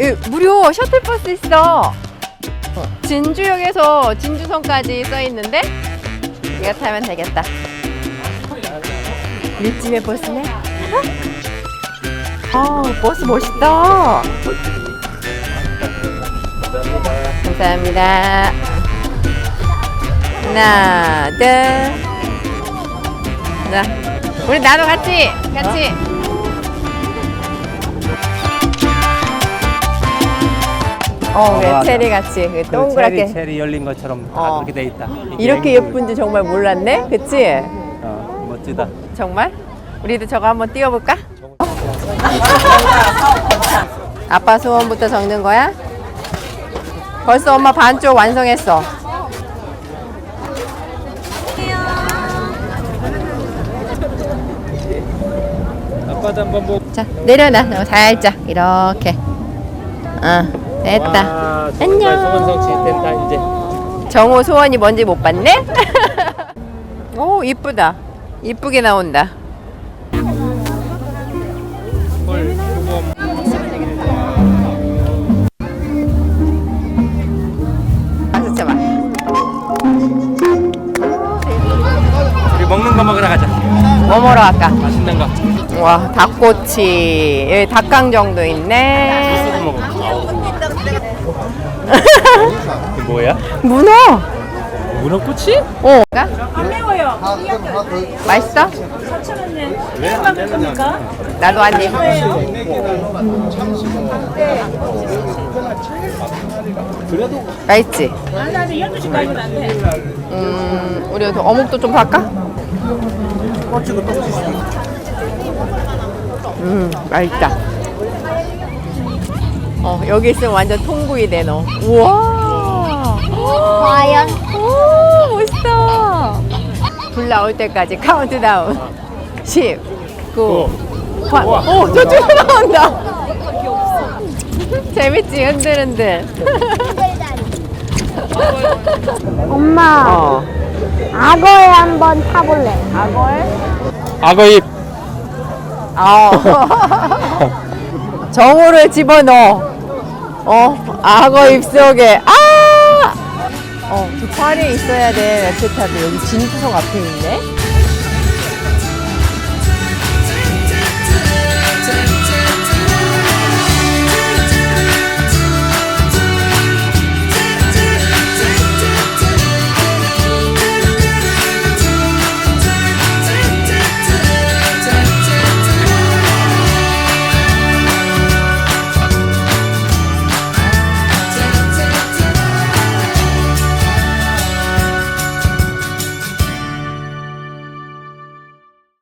오 셔틀버스 있어. 진주역에서 진주성까지 써 있는데 이거 타면 되겠다. 밑집의 버스네. 아 버스 멋있다. 감사합니다. 하나, 둘. 자, 우리 나도 같이, 같이. 어, 그래, 맞아. 체리 같이. 그 동그랗게. 체리, 체리 열린 것처럼 다 어. 그렇게 돼 있다. 이렇게 예쁜지 정말 몰랐네? 그치? 어, 멋지다. 정말? 우리도 저거 한번 띄워볼까? 아빠 소원부터 적는 거야? 벌써 엄마 반쪽 완성했어. 아빠도 한번 보고. 자, 내려놔. 어, 살짝. 이렇게. 어, 됐다. 와, 정말 안녕. 소원 성취 된다 이제. 정호 소원이 뭔지 못 봤네? 오, 이쁘다. 이쁘게 나온다. 헐. 우리 먹는 거 먹으러 가자. 뭐 먹으러 갈까? 맛있는 거. 와, 닭꼬치. 여기 닭강정도 있네. 소스 먹어. 이게 뭐야? 문어. 문어꼬치? 어. 안 매워요. 맛있어? 왜안 되느냐? 나도 한 입. 그래도 맛있지? 음, 우리 여기서 어묵도 좀 살까? 음, 맛있다. 어, 여기 있으면 완전 통구이 돼, 너. 우와! 과연 오, 멋있다. 불 나올 때까지 카운트다운. 10, 9, 8. 오, 저쪽으로 나온다. 재밌지, 흔들흔들. 엄마 어. 악어에 한번 타볼래. 악어입. 아. 정호를 집어넣어. 어, 악어 입속에. 아! 어, 그 팔에 있어야 돼, 레트타도. 여기 진주성 앞에 있네?